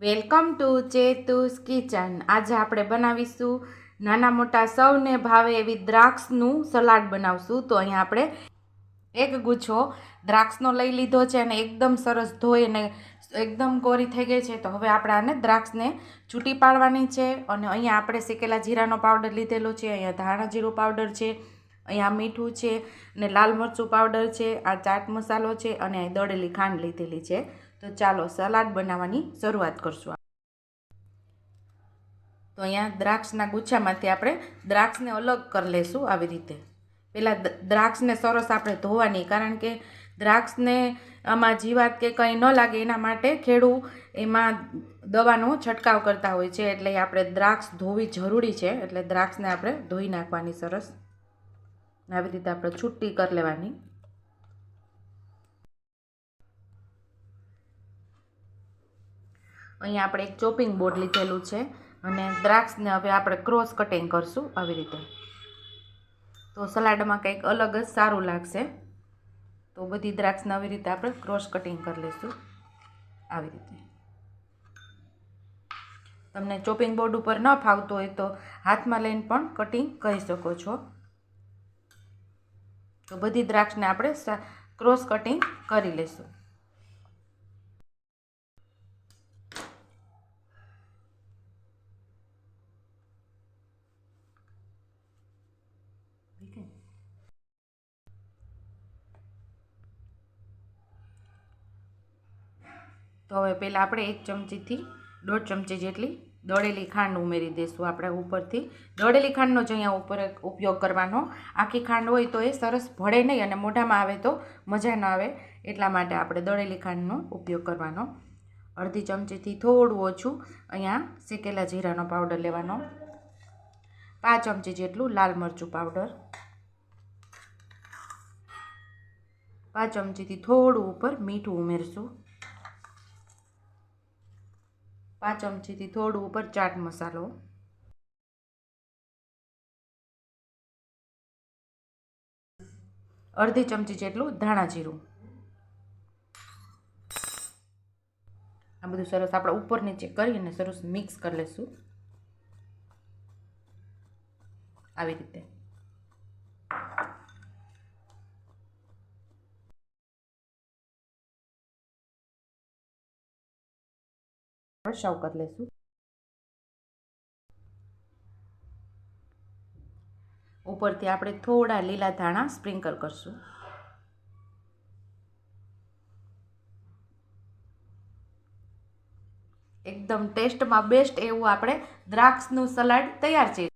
Welcome to ચેતુસ kitchen. આજે આપણે બનાવીશું નાના મોટા સૌને ભાવે એવી દ્રાક્ષનું સલાડ બનાવશું. તો અહીંયા આપણે એક ગુચ્છો દ્રાક્ષનો લઈ લીધો છે અને એકદમ સરસ ધોઈ અને એકદમ કોરી થઈ ગઈ છે. તો હવે આપણે આને દ્રાક્ષને છૂટી પાડવાની છે અને અહીંયા આપણે શેકેલા જીરાનો પાવડર લીધેલો છે, અહીંયા ધાણા જીરું પાવડર છે, અહીંયા મીઠું છે અને લાલ મરચું પાવડર છે, આ ચાટ મસાલો છે અને દળેલી ખાંડ લીધેલી છે. તો ચાલો સલાડ બનાવવાની શરૂઆત કરશું તો અહીંયા દ્રાક્ષના ગુચ્છામાંથી આપણે દ્રાક્ષને અલગ કરી લેશું આવી રીતે. પહેલાં દ્રાક્ષને સરસ આપણે ધોવાની, કારણ કે દ્રાક્ષને આમાં જીવાત કે કંઈ ન લાગે એના માટે ખેડૂ એમાં દવાનો છંટકાવ કરતા હોય છે, એટલે આપણે દ્રાક્ષ ધોવી જરૂરી છે, એટલે દ્રાક્ષને આપણે ધોઈ નાખવાની સરસ. આવી રીતે આપણે છૂટી કરી લેવાની. અહીંયા આપણે એક ચોપિંગ બોર્ડ લીધેલું છે અને દ્રાક્ષને હવે આપણે ક્રોસ કટિંગ કરશું આવી રીતે. તો સલાડમાં કંઈક અલગ જ સારું લાગશે. તો બધી દ્રાક્ષને આવી રીતે આપણે ક્રોસ કટિંગ કરી લઈશું આવી રીતે. તમને ચોપિંગ બોર્ડ ઉપર ન ફાવતું હોય તો હાથમાં લઈને પણ કટિંગ કરી શકો છો. તો બધી દ્રાક્ષને આપણે ક્રોસ કટિંગ કરી લઈશું તો હવે પહેલાં આપણે એક ચમચીથી દોઢ ચમચી જેટલી દળેલી ખાંડ ઉમેરી દઈશું આપણે ઉપરથી. દળેલી ખાંડનો જ અહીંયા ઉપર ઉપયોગ કરવાનો. આખી ખાંડ હોય તો એ સરસ ભળે નહીં અને મોઢામાં આવે તો મજા ન આવે. એટલા માટે આપણે દળેલી ખાંડનો ઉપયોગ કરવાનો. અડધી ચમચીથી થોડું ઓછું અહીંયા શેકેલા જીરાનો પાવડર લેવાનો. પાંચ ચમચી જેટલું લાલ મરચું પાવડર. પાંચ ચમચીથી થોડું ઉપર મીઠું ઉમેરશું. પાંચ ચમચીથી થોડું ઉપર ચાટ મસાલો. અડધી ચમચી જેટલું ધાણા જીરું. આ બધું સરસ આપણે ઉપર નીચે કરીને સરસ મિક્સ કરી લઈશું આવી રીતે. સર્વ લેશું. ઉપરથી આપણે થોડા લીલા ધાણા સ્પ્રિંકલ કરશું. એકદમ ટેસ્ટમાં બેસ્ટ એવું આપણે દ્રાક્ષનું સલાડ તૈયાર છે.